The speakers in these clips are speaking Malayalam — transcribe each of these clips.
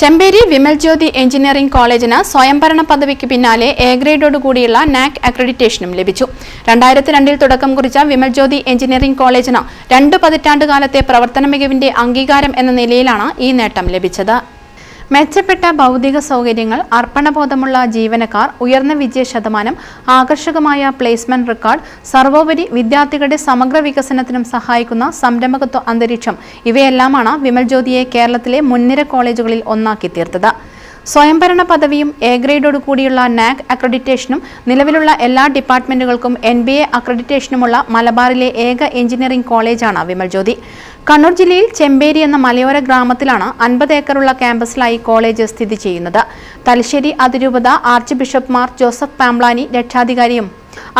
Chemperi Vimal Jyothi engineering കോളേജിന് സ്വയംഭരണ പദവിക്ക് പിന്നാലെ എ ഗ്രേഡോടുകൂടിയുള്ള നാക് അക്രഡിറ്റേഷനും ലഭിച്ചു. രണ്ടായിരത്തി രണ്ടിൽ തുടക്കം കുറിച്ച വിമൽ ജ്യോതി എഞ്ചിനീയറിംഗ് കോളേജിന് രണ്ട് പതിറ്റാണ്ടുകാലത്തെ പ്രവർത്തന മികവിന്റെ അംഗീകാരം എന്ന നിലയിലാണ് ഈ നേട്ടം ലഭിച്ചത്. മെച്ചപ്പെട്ട ഭൗതിക സൗകര്യങ്ങൾ അർപ്പണബോധമുള്ള ജീവനക്കാർ ഉയർന്ന വിജയ ശതമാനം ആകർഷകമായ പ്ലേസ്മെന്റ് റെക്കോർഡ് സർവോപരി വിദ്യാർത്ഥികളുടെ സമഗ്ര വികസനത്തിനും സഹായിക്കുന്ന സംരംഭകത്വ അന്തരീക്ഷം. ഇവയെല്ലാമാണ് വിമൽ ജ്യോതിയെ കേരളത്തിലെ മുൻനിര കോളേജുകളിൽ ഒന്നാക്കി തീർത്തത് സ്വയംഭരണ പദവിയും എ ഗ്രേഡോട് കൂടിയുള്ള നാക് അക്രഡിറ്റേഷനും നിലവിലുള്ള എല്ലാ ഡിപ്പാർട്ട്മെന്റുകൾക്കും എൻ ബി എ അക്രഡിറ്റേഷനുമുള്ള മലബാറിലെ ഏക എഞ്ചിനീയറിംഗ് കോളേജാണ് വിമൽ ജ്യോതി. കണ്ണൂർ ജില്ലയിൽ ചെമ്പേരി എന്ന മലയോര ഗ്രാമത്തിലാണ് അൻപത് ഏക്കറുള്ള ക്യാമ്പസിലായി കോളേജ് സ്ഥിതി ചെയ്യുന്നത്. തലശ്ശേരി അതിരൂപത ആർച്ച് ബിഷപ്പ് മാർ ജോസഫ് പാംപ്ലാനി രക്ഷാധികാരിയും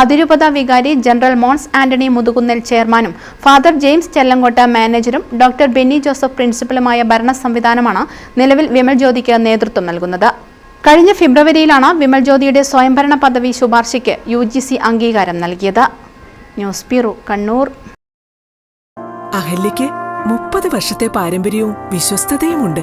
അതിരൂപത വികാരി ജനറൽ മോൺസ് ആന്റണി മുതുകുന്നൽ ചെയർമാനും ഫാദർ ജെയിംസ് ചെല്ലങ്കോട്ട മാനേജരും ഡോക്ടർ ബെന്നി ജോസഫ് പ്രിൻസിപ്പലുമായ ഭരണ സംവിധാനമാണ് നിലവിൽ വിമൽ ജ്യോതിക്ക് നേതൃത്വം നൽകുന്നത്. കഴിഞ്ഞ ഫെബ്രുവരിയിലാണ് വിമൽ ജ്യോതിയുടെ സ്വയംഭരണ പദവി ശുപാർശയ്ക്ക് യു ജി സി അംഗീകാരം നൽകിയത്. News bureau Kannur. അഹല്യയ്ക്ക് മുപ്പത് വർഷത്തെ പാരമ്പര്യവും വിശ്വസ്തതയുമുണ്ട്.